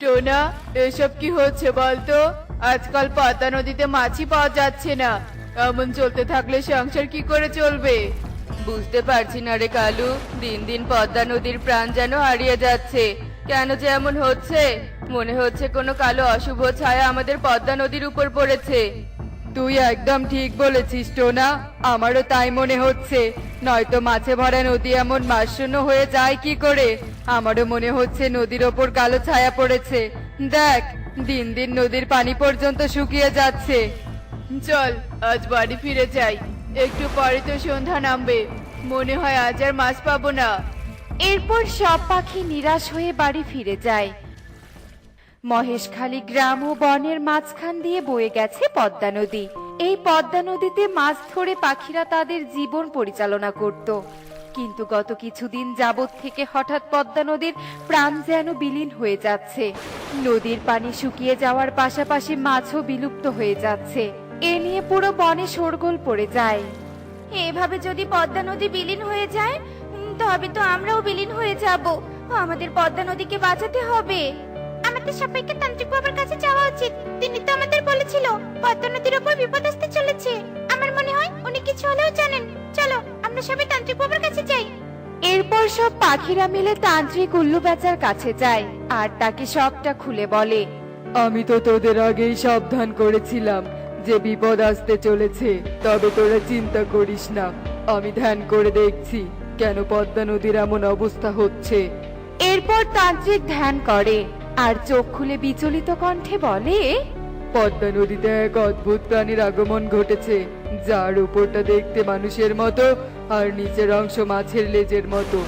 টোনা, এসব কি হচ্ছে বলতো? আজকাল পাতা নদীতে মাছই পাওয়া যাচ্ছে না। এমন চলতে থাকলে সংসার কি করে চলবে? বুঝতে পারছি না রে কালু। দিন দিন পদ্মা নদীর প্রাণ যেন হারিয়ে যাচ্ছে। কেন যে এমন হচ্ছে? মনে হচ্ছে কোনো কালো অশুভ ছায়া আমাদের পদ্মা নদীর উপর পড়েছে। তুই একদম ঠিক বলেছিস, টোনা। আমারও তাই মনে হচ্ছে। নয়তো মাছে ভরা নদী এমন মাশূন্য হয়ে যায় কি করে? আমারও মনে হচ্ছে নদীর ওপর কালো ছায়া পড়েছে। দেখ, দিন দিন নদীর পানি পর্যন্ত শুকিয়ে যাচ্ছে। চল, আজ বাড়ি ফিরে যাই। একটু পরে তো সন্ধ্যা নামবে। মনে হয় আজ আর মাছ পাবো না। এরপর সব পাখি নিরাশ হয়ে বাড়ি ফিরে যায়। মহেশখালী গ্রাম ও বনের মাঝখান দিয়ে বয়ে গেছে পদ্মা নদী। এই পদ্মা নদীতে মাছ ধরে পাখিরা তাদের জীবন পরিচালনা করত। কিন্তু গত কিছুদিন যাবৎ থেকে হঠাৎ পদ্মা নদীর প্রাণ যেন বিলীন হয়ে যাচ্ছে। নদীর পানি শুকিয়ে যাওয়ার পাশাপাশি মাছও বিলুপ্ত হয়ে যাচ্ছে। এ নিয়ে পুরো বনে শোরগোল পড়ে যায়। এভাবে যদি পদ্মা নদী বিলীন হয়ে যায় তবে তো আমরাও বিলীন হয়ে যাব। আমাদের পদ্মা নদীকে বাঁচাতে হবে। আমাদের সবাইকে তান্ত্রিক বাবার কাছে যাওয়া উচিত। তিনি তো আমাদের বলেছিল পদ্মা নদীর উপর বিপদ আসতে চলেছে। আমার মনে হয় উনি কিছু হলেও জানেন। চলো আমরা সবাই তান্ত্রিক বাবার কাছে যাই। এরপর সব পাখিরা মিলে তান্ত্রিক উল্লু বেচার কাছে যায় আর তাকে সবটা খুলে বলে আমি তো তোদের আগেই সাবধান করেছিলাম যে বিপদ আসতে চলেছে তবে তোরা চিন্তা করিস না। আমি ধ্যান করে দেখছি কেন পদ্মা নদীর এমন অবস্থা হচ্ছে। এরপর তান্ত্রিক ধ্যান করে। আর চোখ খুলে বিচলিত কণ্ঠে বলে পদ্মা নদীতে এক অদ্ভুত প্রাণীর আগমন ঘটেছে যার উপরটা দেখতে মানুষের মতো আর নিচের অংশ মাছের লেজের মতো।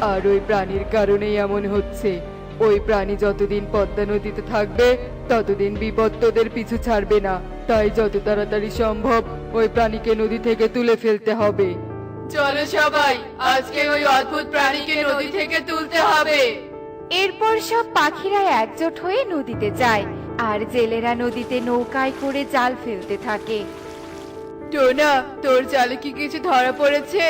আর ওই প্রাণীর কারণেই এমন হচ্ছে। ওই প্রাণী যতদিন পদ্মা নদীতে থাকবে ততদিন বিপদ তোদের পিছু ছাড়বে না। তাই যত তাড়াতাড়ি সম্ভব ওই প্রাণীকে নদী থেকে তুলে ফেলতে হবে। চলো সবাই আজকে ওই অদ্ভুত প্রাণীকে নদী থেকে তুলতে হবে। এরপর সব পাখিরা একজোট হয়ে নদীতে যায়, আর জেলেরা নদীতে নৌকায় করে জাল ফেলতে থাকে। টোনা, তোর জালে কি কিছু ধরা পড়েছে?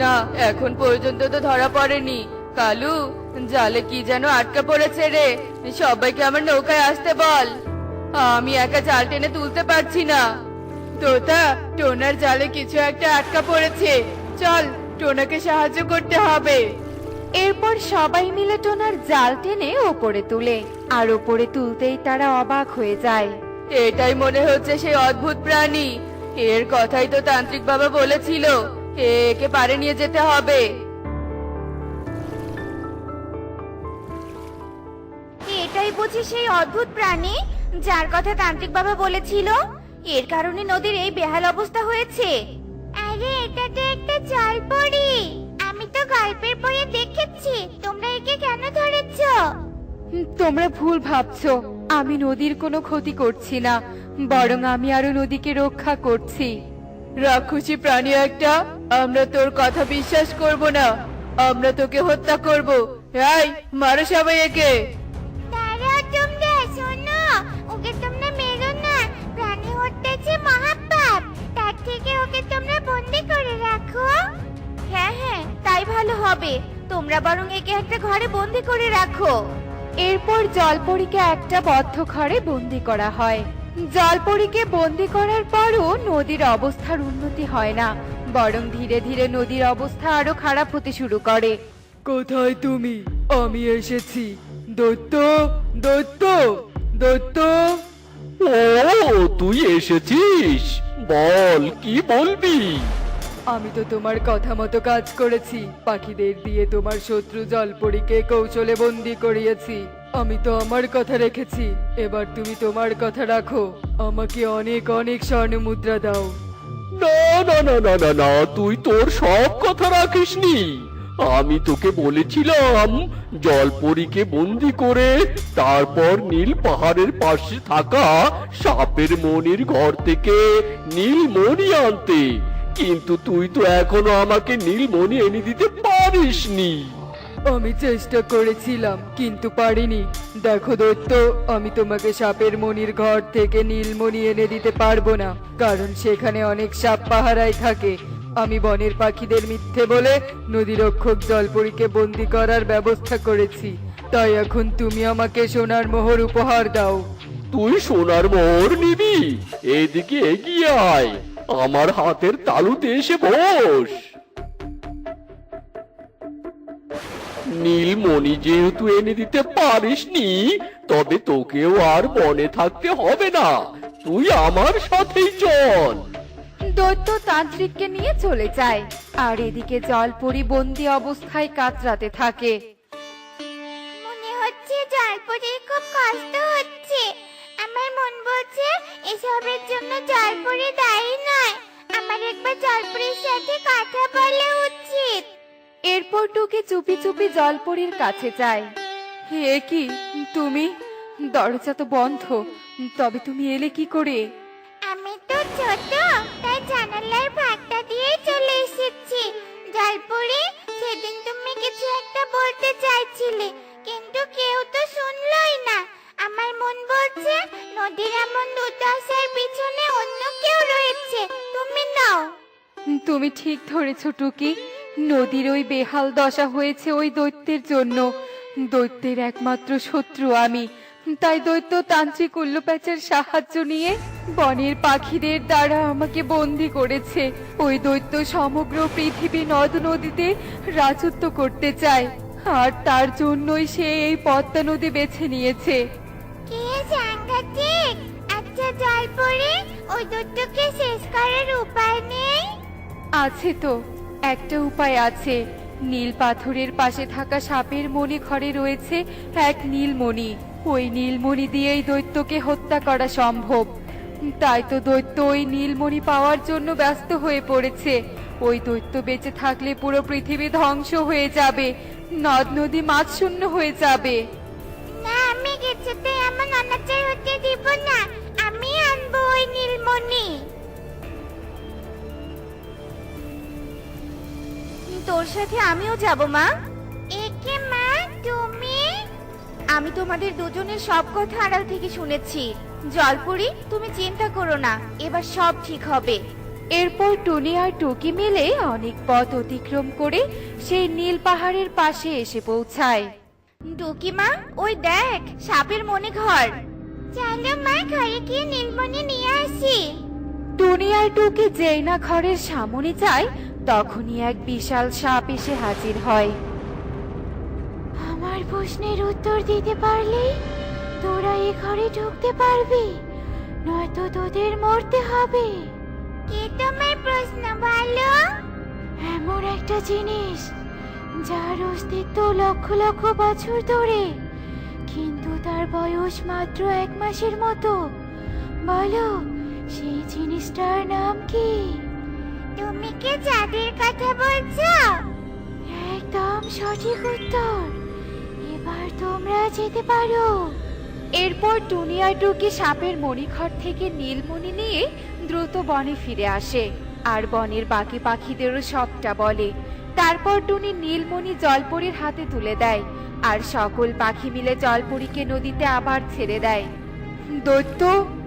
না, এখন পর্যন্ত তো ধরা পড়েনি। কালু, জালে কি যেন আটকা পড়েছে রে। সবাইকে আমার নৌকায় আসতে বল। আমি একা জাল টেনে তুলতে পারছি না। তোতা, টোনার জালে কিছু একটা আটকা পড়েছে। চল, টোনাকে সাহায্য করতে হবে। এরপর সবাই মিলে টোনার জাল টেনে ওপরে তুলে আর ওপরে তুলতেই তারা অবাক হয়ে যায়। এটাই মনে হচ্ছে সেই অদ্ভুত প্রাণী। এর কথাই তো তান্ত্রিক বাবা বলেছিল একে পারে নিয়ে যেতে হবে। এটাই বুঝি সেই অদ্ভুত প্রাণী যার কথা তান্ত্রিক বাবা বলেছিল? এর কারণে নদীর এই বেহাল অবস্থা হয়েছে। আরে এটা তো একটা জল পড়ি আমি তো গল্পের বইয়ে দেখেছি। তোমরা একে কেন ধরেছো? তোমরা ভুল ভাবছ। আমি নদীর কোনো ক্ষতি করছি না, বরং আমি আরও নদীকে রক্ষা করছি। রাক্ষসী প্রাণী একটা, আমরা তোর কথা বিশ্বাস করব না। আমরা তোকে হত্যা করব। এই, মারো সবাই একে ভালো হবে? তোমরা বরং একে একটা ঘরে বন্দি করে রাখো। এরপর জলপরীকে একটা বদ্ধ ঘরে বন্দি করা হয়। জলপরীকে বন্দি করার পরও নদীর অবস্থার উন্নতি হয় না বরং ধীরে ধীরে নদীর অবস্থা আরও খারাপ হতে শুরু করে। কোথায় তুমি? আমি এসেছি। দত্ত দত্ত দত্ত। ও তুই এসেছিস? বল কি বলবি? আমি তো তোমার কথা মতো কাজ করেছি। পাখিদের দিয়ে তোমার শত্রু জলপরীকে কৌশলে বন্দি করিয়েছি। আমি তো আমার কথা রেখেছি। এবার তুমি তোমার কথা রাখো। আমাকে অনেক অনেক স্বর্ণ মুদ্রা দাও। না না না না না না, তুই তোর সব কথা রাখিসনি। আমি তোকে বলেছিলাম, জলপরীকে বন্দি করে তারপর নীল পাহাড়ের পাশে থাকা সাপের মনির ঘর থেকে নীল মণি আনতে। কিন্তু তুই তো এখনও আমাকে নীল মণি এনে দিতে পারিসনি। আমি চেষ্টা করেছিলাম কিন্তু পারিনি। দেখো দত্ত আমি তোমাকে সাপের মনির ঘর থেকে নীলমণি এনে দিতে পারব না কারণ সেখানে অনেক সাপ পাহারায় থাকে। আমি বনের পাখিদের মিথ্যে বলে নদীরক্ষক জলপরীকে বন্দি করার ব্যবস্থা করেছি। তাই এখন তুমি আমাকে সোনার মোহর উপহার দাও। তুই সোনার মোহর নিবি? এদিকে এগিয়ে আয়। আমার হাতের তালুতে এসে বস। নীলমণি যেহেতু এনে দিতে পারিসনি তবে তোকেও আর বনে থাকতে হবে না। তুই আমার সাথেই চল। দৈত্য তান্ত্রিককে নিয়ে চলে যায় আর এদিকে জলপরি বন্দি অবস্থায় কাতরাতে থাকে। মনে হচ্ছে জলপরির খুব কষ্ট হচ্ছে। আমার মন বলছে এসবের জন্য জলপরি দায়ী জলপরির সাথে কথা বলা উচিত। এরপর টুকি চুপি চুপি জলপরির কাছে যায়। হে কি তুমি? দরজা তো বন্ধ। তবে তুমি এলে কি করে? আমি তো ছোট তাই জানালার ভাগটা দিয়ে চলে এসেছি। জলপরি সেদিন তুমি কিছু একটা বলতে চাইছিলে কিন্তু কেউ তো শুনলই না। আমার মন বলছে নদীর এমন দুর্দশার পিছনে অন্য কেউ রয়েছে তুমি নাও। তুমি ঠিক ধরেছ, টুকি। নদীর ওই বেহাল দশা হয়েছে ওই দৈত্যের জন্য। দৈত্যের একমাত্র শত্রু আমি। তাই দৈত্য তান্ত্রিক উল্লুপ্যাচের সাহায্য নিয়ে বনের পাখিদের দ্বারা আমাকে বন্দি করেছে। ওই দৈত্য সমগ্র পৃথিবী নদ নদীতে রাজত্ব করতে চায়। আর তার জন্যই সে এই পদ্মা নদী বেছে নিয়েছে। আচ্ছা ওই দৈত্যকে শেষ করার উপায় নেই? আছে তো। একটা উপায় আছে। নীল পাথরের পাশে থাকা সাপের মণি ঘরে রয়েছে এক নীলমণি। ওই নীলমণি দিয়েই দৈত্যকে হত্যা করা সম্ভব। তাই তো দৈত্য ওই নীলমণি পাওয়ার জন্য ব্যস্ত হয়ে পড়েছে। ওই দৈত্য বেঁচে থাকলে পুরো পৃথিবী ধ্বংস হয়ে যাবে। নদ নদী মাছ শূন্য হয়ে যাবে। আমি আমি আনব ওই নীলমণি। তোর সাথে আমিও যাব মা। একে মা তুমি? আমি তোমাদের দুজনের সব কথা আড়াল থেকে শুনেছি। জলপুরি তুমি চিন্তা করো না এবার সব ঠিক হবে। এরপর টুনি আর টুকি মিলে অনেক পথ অতিক্রম করে সেই নীল পাহাড়ের পাশে এসে পৌঁছায়। টুকি মা ওই দেখ সাপের মনে ঘর। চলো মা ঘরে গিয়ে নীলমণি নিয়ে আসি। টুনি আর টুকি যেই না ঘরের সামনে যায় তখনই এক বিশাল সাপ এসে হাজির হয়। আমার প্রশ্নের উত্তর দিতে পারলেই তোরা এ ঘরে ঢুকতে পারবি নয়তো তোদের মরতে হবে। কি তোমার প্রশ্ন বলো এমন একটা জিনিস যার অস্তিত্ব লক্ষ লক্ষ বছর ধরে কিন্তু তার বয়স মাত্র এক মাসের মতো। বলো সেই জিনিসটার নাম কি? তুমি কি যাদের কথা বলছো। একদম সঠিক উত্তর। এবার তোমরা যেতে পারো। এরপর টুনি আর টুকি সাপের মণিঘর থেকে নীলমণি নিয়ে দ্রুত বনে ফিরে আসে আর বনের বাকি পাখিদেরও সবটা বলে। তারপর টুনি নীলমণি জলপরির হাতে তুলে দেয় আর সকল পাখি মিলে জলপরীকে নদীতে আবার ছেড়ে দেয়। দৈত্য,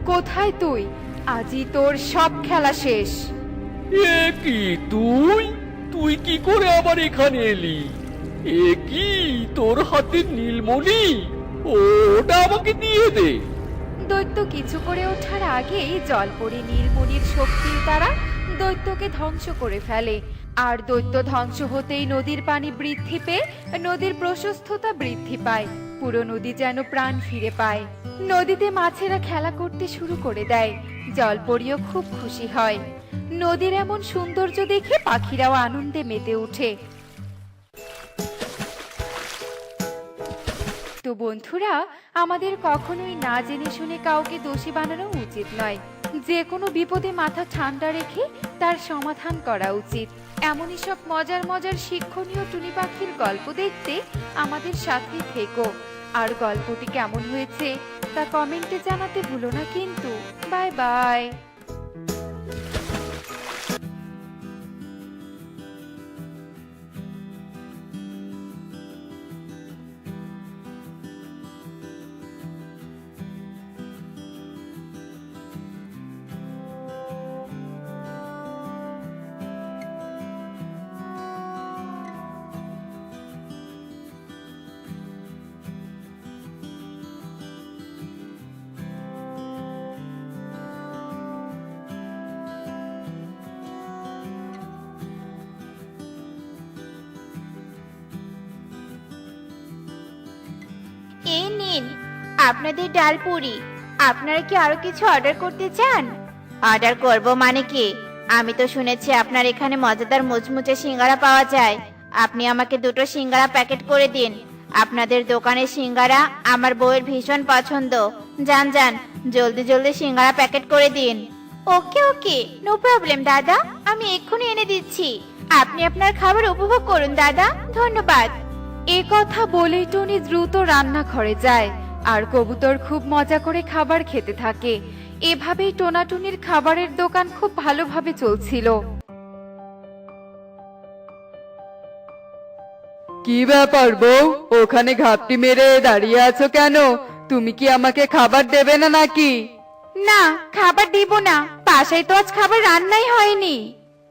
কোথায় তুই? আজই তোর সব খেলা শেষ। এ তুই? তুই কি করে আবার এখানে এলি? এ তোর হাতে নীলমণি? ওটা আমাকে দিয়ে দে। দৈত্য কিছু করে ওঠার আগেই জলপরি নীলমণির শক্তির দ্বারা দৈত্যকে ধ্বংস করে ফেলে। আর দৈত্য ধ্বংস হতেই নদীর পানি বৃদ্ধি পেয়ে নদীর প্রশস্ততা বৃদ্ধি পায়। পুরো নদী যেন প্রাণ ফিরে পায়। নদীতে মাছেরা খেলা করতে শুরু করে দেয়। জলপরিও খুব খুশি হয়। নদীর এমন সৌন্দর্য দেখে পাখিরাও আনন্দে মেতে ওঠে। তো বন্ধুরা, আমাদের কখনোই না জেনে শুনে কাউকে দোষী বানানো উচিত নয়। যে কোনো বিপদে মাথা ঠান্ডা রেখে তার সমাধান করা উচিত। এমনই সব মজার মজার শিক্ষণীয় টুনি পাখির গল্প দেখতে আমাদের সাথে থেকো। আর গল্পটি কেমন হয়েছে তা কমেন্টে জানাতে ভুলো না কিন্তু। Bye bye. আপনাদের ডাল পুরি। আপনারা কি আরও কিছু অর্ডার করতে চান? অর্ডার করব মানে কি? আমি তো শুনেছি আপনার এখানে মজাদার মুচমুচে সিঙ্গারা পাওয়া যায়। আপনি আমাকে দুটো সিঙ্গারা প্যাকেট করে দিন। আপনাদের দোকানের সিঙ্গারা আমার বউয়ের ভীষণ পছন্দ। যান যান, জলদি জলদি সিঙ্গারা প্যাকেট করে দিন। ওকে ওকে, নো প্রবলেম, দাদা। আমি এক্ষুনি এনে দিচ্ছি। আপনি আপনার খাবার উপভোগ করুন, দাদা। ধন্যবাদ। এ কথা বলেই টনি দ্রুত রান্নাঘরে যায়। আর কবুতর খুব মজা করে খাবার খেতে থাকে। এভাবেই টোনাটুনির খাবারের দোকান খুব ভালোভাবে চলছিল। কি ব্যাপার বউ? ওখানে ঘাপটি মেরে দাঁড়িয়ে আছো কেন? তুমি কি আমাকে খাবার দেবে না নাকি? না খাবার দিব না। বাসায় তো আজ খাবার রান্নাই হয়নি।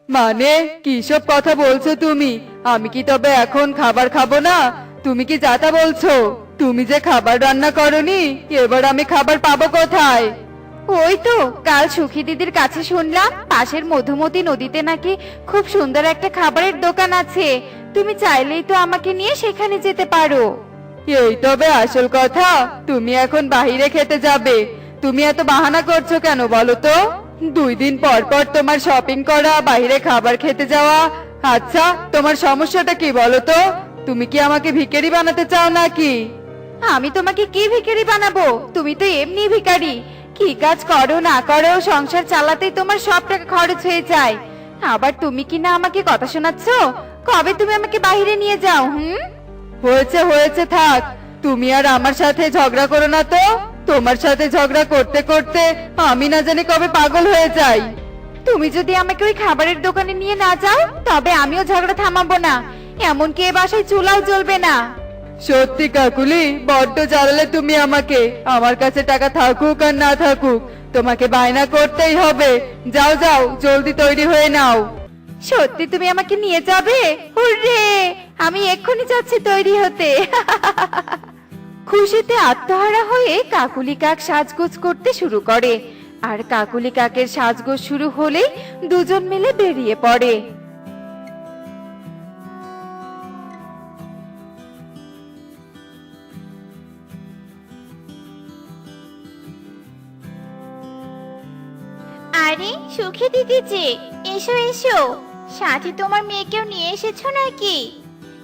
মানে কি সব কথা বলছো তুমি? আমি কি তবে এখন খাবার খাব না? তুমি কি যাতা বলছো? তুমি যে খাবার রান্না করনি এবার আমি খাবার পাবো কোথায়? ওই তো কাল সুখী দিদির কাছে শুনলাম পাশের মধুমতি নদীতে নাকি খুব সুন্দর একটা খাবারের দোকান আছে। তুমি চাইলেই তো আমাকে নিয়ে সেখানে যেতে পারো। এই তবে আসল কথা তুমি এখন বাহিরে খেতে যাবে। তুমি এত বাহানা করছ কেন বলো তো? দুই দিন পর পর তোমার শপিং করা বাইরে খাবার খেতে যাওয়া। আচ্ছা তোমার সমস্যাটা কি বলো তো? তুমি কি আমাকে ভিখারি বানাতে চাও নাকি? আমি তোমাকে কি ভিখারি বানাবো? তুমি তো এমনি ভিখারি। কি কাজ করো না করো, সংসার চালাতেই তোমার সব টাকা খরচ হয়ে যায়। আবার তুমি কি না আমাকে কথা শোনাচ্ছ? কবে তুমি আমাকে বাইরে নিয়ে যাও, হুম? হয়েছে হয়েছে, থাক। তুমি আর আমার সাথে ঝগড়া করো না তো। তোমার সাথে ঝগড়া করতে করতে আমি না জানি কবে পাগল হয়ে যাই। তুমি যদি আমাকে ওই খাবারের দোকানে নিয়ে না যাও, তবে আমিও ঝগড়া থামাবো না। এমনকি এ বাসায় চুলাও জ্বলবে না। সত্যি কাকুলি, বড্ড জ্বালালে তুমি আমাকে। আমার কাছে টাকা থাকুক আর না থাকুক, তোমাকে বায়না করতেই হবে। যাও যাও, জলদি তৈরি হয়ে নাও। সত্যি তুমি আমাকে নিয়ে যাবে? হুররে! আমি এক্ষুনি যাচ্ছি তৈরি হতে। খুশিতে আত্মহারা হয়ে কাকুলি কাক সাজগোজ করতে শুরু করে। আর কাকুলি কাকের সাজগোজ শুরু হলেই দুজন মিলে বেরিয়ে পড়ে। আরে সুখী দিদি যে এসো এসো। সাথে তোমার মেয়েকেও নিয়ে এসেছ নাকি?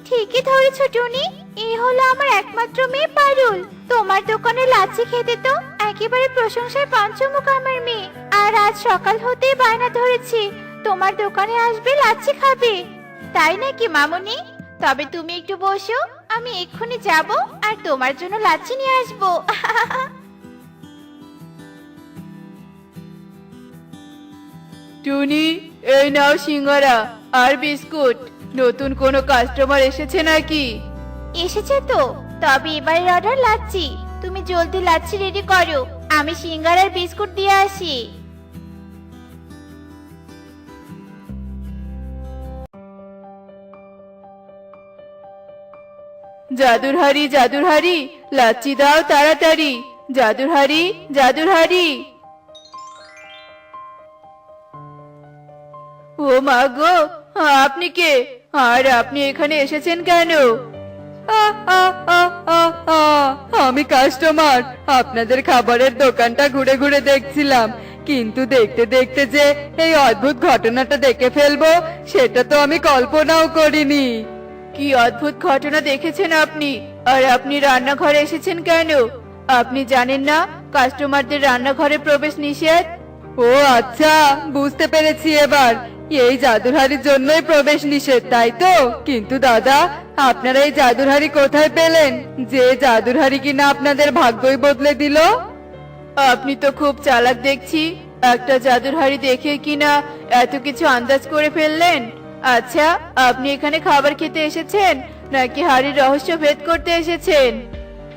ঠিকই ধরেছো টুনি এই হলো আমার একমাত্র মেয়ে পারুল। তোমার দোকানে লাচ্ছি খেতে তো একেবারে প্রশংসায় পঞ্চমুখ আমার মেয়ে। আর আজ সকাল হতেই বায়না ধরেছি, তোমার দোকানে আসবে লাচ্ছি খাবে। তাই নাকি মামুনি? তবে তুমি একটু বসো, আমি এক্ষুনি যাব আর তোমার জন্য লাচ্ছি নিয়ে আসব। টুনি এই নাও সিঙ্গারা আর বিস্কুট। নতুন কোনো কাস্টমার এসেছে নাকি? এসেছে তো তবে এবারের অর্ডার লাচ্ছি। তুমি জলদি লাচ্ছি রেডি করো আমি সিঙ্গারার বিস্কুট দিয়ে আসি। জাদুর হাড়ি জাদুর হাড়ি লাচ্ছি দাও তাড়াতাড়ি। জাদুর হাড়ি জাদুর হাড়ি ও মা গো আপনি কে? আর আপনি এখানে এসেছেন কেন? আমি কাস্টমার আপনাদের খাবারের দোকানটা ঘুরে ঘুরে দেখছিলাম। কিন্তু দেখতে দেখতে যে এই অদ্ভুত ঘটনাটা দেখে ফেলব সেটা তো আমি কল্পনাও করিনি। কি অদ্ভুত ঘটনা দেখেছেন আপনি? আর আপনি রান্নাঘরে এসেছেন কেন? আপনি জানেন না কাস্টমারদের রান্নাঘরে প্রবেশ নিষেধ? ও আচ্ছা বুঝতে পেরেছি এবার। এই জাদুরহারির জন্যই প্রবেশ নিষেধ তাই তো? কিন্তু দাদা আপনারা এই জাদুরহারি কোথায় পেলেন? যে জাদুরহারি কিনা আপনাদের ভাগ্যই বদলে দিল? আপনি তো খুব চালাক দেখছি। একটা জাদুর হাড়ি দেখে কিনা এত কিছু আন্দাজ করে ফেললেন? আচ্ছা আপনি এখানে খাবার খেতে এসেছেন নাকি হাড়ির রহস্য ভেদ করতে এসেছেন?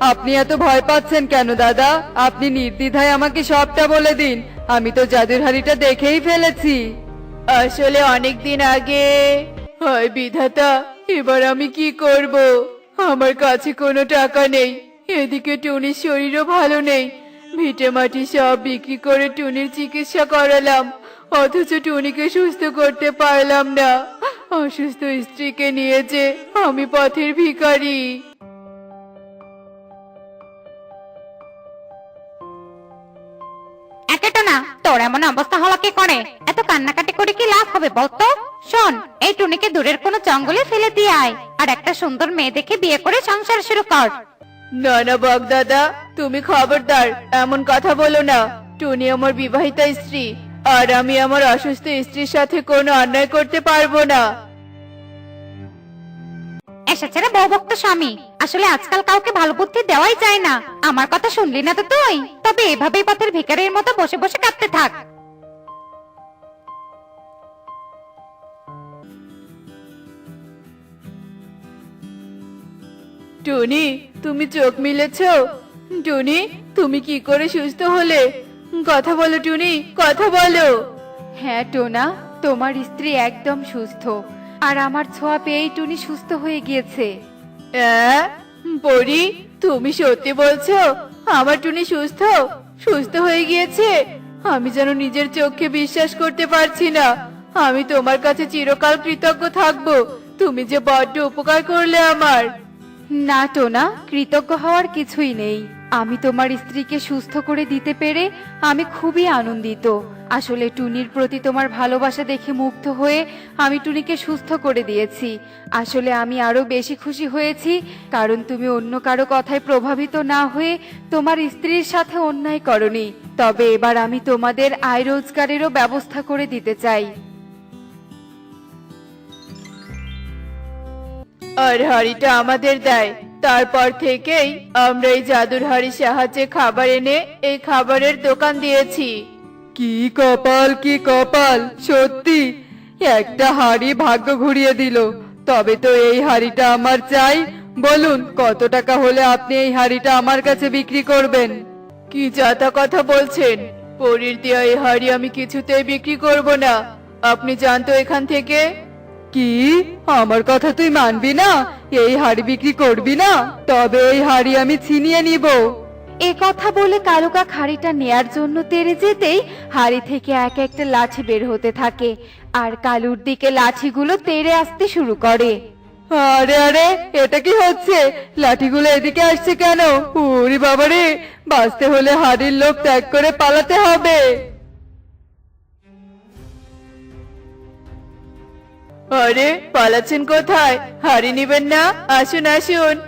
আপনি এত ভয় পাচ্ছেন কেন দাদা? আপনি নির্দ্বিধায় আমাকে সবটা বলে দিন। আমি তো জাদুর হাড়িটা দেখেই ফেলেছি। আসলে অনেক দিন আগে। হয় বিধাতা, এবার আমি কি করব? আমার কাছে কোনো টাকা নেই। এদিকে টুনির শরীরও ভালো নেই। ভিটে মাটি সব বিক্রি করে টুনির চিকিৎসা করালাম। অথচ টুনিকে সুস্থ করতে পারলাম না। অসুস্থ স্ত্রীকে নিয়ে যে আমি পথের ভিখারি। তোর এমন অবস্থা হলো কি করে? এত কান্নাকাটি করে কি লাভ হবে বলতো? শোন, এই টুনিকে দূরের কোনো জঙ্গলে ফেলে দিয়ে আয়, আর একটা সুন্দর মেয়ে দেখে বিয়ে করে সংসার শুরু কর। না না, বক দাদা, তুমি খবরদার, এমন কথা বলো না। টুনি আমার বিবাহিতা স্ত্রী, আর আমি আমার অসুস্থ স্ত্রীর সাথে কোনো অন্যায় করতে পারব না। এসেছে রে বউভক্ত স্বামী। আসলে আজকাল কাউকে ভালো বুদ্ধি দেওয়াই যায় না। আমার কথা শুনলি না তো তুই? তবে এভাবেই পথের ভিকারির মতো বসে বসে কাঁদতে থাক। টুনি তুমি চোখ মিলেছ? টুনি তুমি কি করে সুস্থ হলে? কথা বলো টুনি কথা বলো। হ্যাঁ টোনা তোমার স্ত্রী একদম সুস্থ। আর আমার ছোঁয়া পেয়েই টুনি সুস্থ হয়ে গিয়েছে। অ্যাঁ? পরি তুমি সত্যি বলছো? আমার টুনি সুস্থ? সুস্থ হয়ে গিয়েছে? আমি যেন নিজের চোখে বিশ্বাস করতে পারছি না। আমি তোমার কাছে চিরকাল কৃতজ্ঞ থাকব। তুমি যে বড্ড উপকার করলে আমার। না টোনা কৃতজ্ঞ হওয়ার কিছুই নেই। আমি তোমার স্ত্রীকে সুস্থ করে দিতে পেরে আমি খুবই আনন্দিত। আসলে টুনির প্রতি তোমার ভালোবাসা দেখে মুগ্ধ হয়ে আমি টুনিকে সুস্থ করে দিয়েছি। আসলে আমি আরও বেশি খুশি হয়েছি কারণ তুমি অন্য কারও কথায় প্রভাবিত না হয়ে তোমার স্ত্রীর সাথে অন্যায় করনি। তবে এবার আমি তোমাদের আয় রোজগারেরও ব্যবস্থা করে দিতে চাই। আর হাড়িটা আমাদের দেয়। তারপর থেকেই আমরা এই জাদুর হাড়ির সাহায্যে খাবার এনে এই খাবারের দোকান দিয়েছি। কি কপাল কি কপাল সত্যি। একটা হাড়ি ভাগ্য ঘুরিয়ে দিল। তবে তো এই হাড়িটা আমার চাই। বলুন কত টাকা হলে আপনি এই হাড়িটা আমার কাছে বিক্রি করবেন? কি যাতা কথা বলছেন? পরীর দেওয়া এই হাড়ি আমি কিছুতেই বিক্রি করব না। আপনি জানতো এখান থেকে। কি? আমার কথা তুই মানবি না? এই হাড়ি বিক্রি করবি না? তবে এই হাড়ি আমি ছিনিয়ে নিব। এ কথা বলে কালুকা হাড়িটা নেয়ার জন্য তেড়ে যেতেই হাড়ি থেকে এক একটা লাঠি বের হতে থাকে আর কালুর দিকে লাঠিগুলো তেড়ে আসতে শুরু করে। আরে আরে এটা কি হচ্ছে? লাঠিগুলো এদিকে আসছে কেন? ওরে বাবারে বাঁচতে হলে হাড়ির লোভ ত্যাগ করে পালাতে হবে। আরে, পালাচ্ছেন কোথায়? হাড়ি নিবেন না? আসুন আসুন।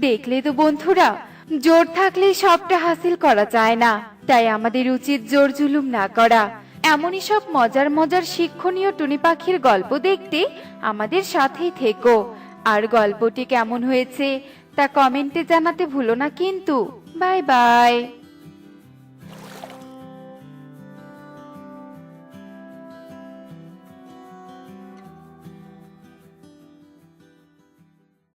দেখলে তো বন্ধুরা, জোর থাকলে সবটা হাসিল করা যায় না। তাই আমাদের উচিত জোর জুলুম না করা। এমনই সব মজার মজার শিক্ষণীয় টুনি পাখির গল্প দেখতে আমাদের সাথেই থেকো। আর গল্পটি কেমন হয়েছে, তা কমেন্টে জানাতে ভুলো না কিন্তু। Bye bye.